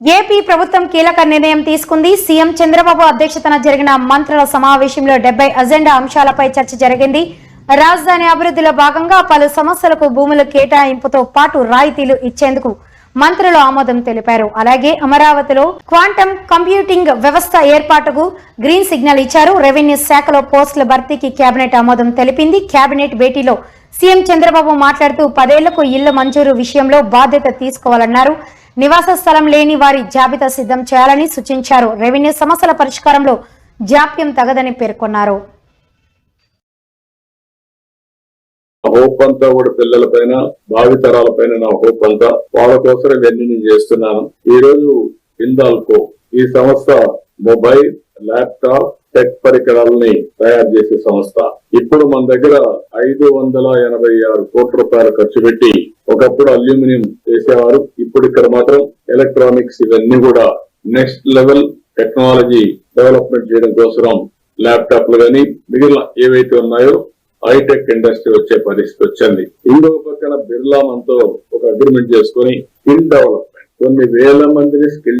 AP ప్రభుత్వం కీలక నిర్ణయం తీసుకుంది. సీఎం చంద్రబాబు అధ్యక్షతన జరిగిన మంత్రుల సమావేశంలో డెబ్బై అజెండా అంశాలపై చర్చ జరిగింది. రాజధాని అభివృద్ధిలో భాగంగా పలు సమస్యలకు భూముల కేటాయింపుతో పాటు రాయితీలు ఇచ్చేందుకు మంత్రులు ఆమోదం తెలిపారు. అలాగే అమరావతిలో క్వాంటం కంప్యూటింగ్ వ్యవస్థ ఏర్పాటుకు గ్రీన్ సిగ్నల్ ఇచ్చారు. రెవెన్యూ శాఖలో పోస్టుల భర్తీకి కేబినెట్ ఆమోదం తెలిపింది. కేబినెట్ భేటీలో సీఎం చంద్రబాబు మాట్లాడుతూ పదేళ్ళకు ఇళ్ళ మంజూరు విషయంలో బాధ్యత తీసుకోవాలన్నారు. నివాస స్థలం లేని వారి జాబితా సిద్ధం చేయాలని సూచించారు. రెవెన్యూ సమస్యల పరిష్కారంలో జాప్యం తగదని పేర్కొన్నారు. హోప్ అంతా కూడా పిల్లల పైన భావితరాల పైన నా హోప్ అంతా వాళ్ళ కోసం ఇవన్నీ నేను చేస్తున్నాను. ఈ రోజు ఇందాల్కో ఈ సంస్థ మొబైల్ ల్యాప్టాప్ టెక్ పరికరాలని తయారు చేసే సంస్థ. ఇప్పుడు మన దగ్గర ఐదు వందల ఎనభై ఆరు కోట్ల రూపాయలు ఖర్చు పెట్టి ఒకప్పుడు అల్యూమినియం చేసేవారు ఇప్పుడు ఇక్కడ మాత్రం ఎలక్ట్రానిక్స్ ఇవన్నీ కూడా నెక్స్ట్ లెవెల్ టెక్నాలజీ డెవలప్మెంట్ చేయడం కోసం ల్యాప్టాప్లు కానీ మిగిలిన ఏవైతే ఉన్నాయో హైటెక్ ఇండస్ట్రీ వచ్చే పరిస్థితి వచ్చింది. ఇంకో పక్కన బిర్లా మనతో ఒక అగ్రిమెంట్ చేసుకొని స్కిల్ డెవలప్మెంట్ కొన్ని వేల మందిని స్కిల్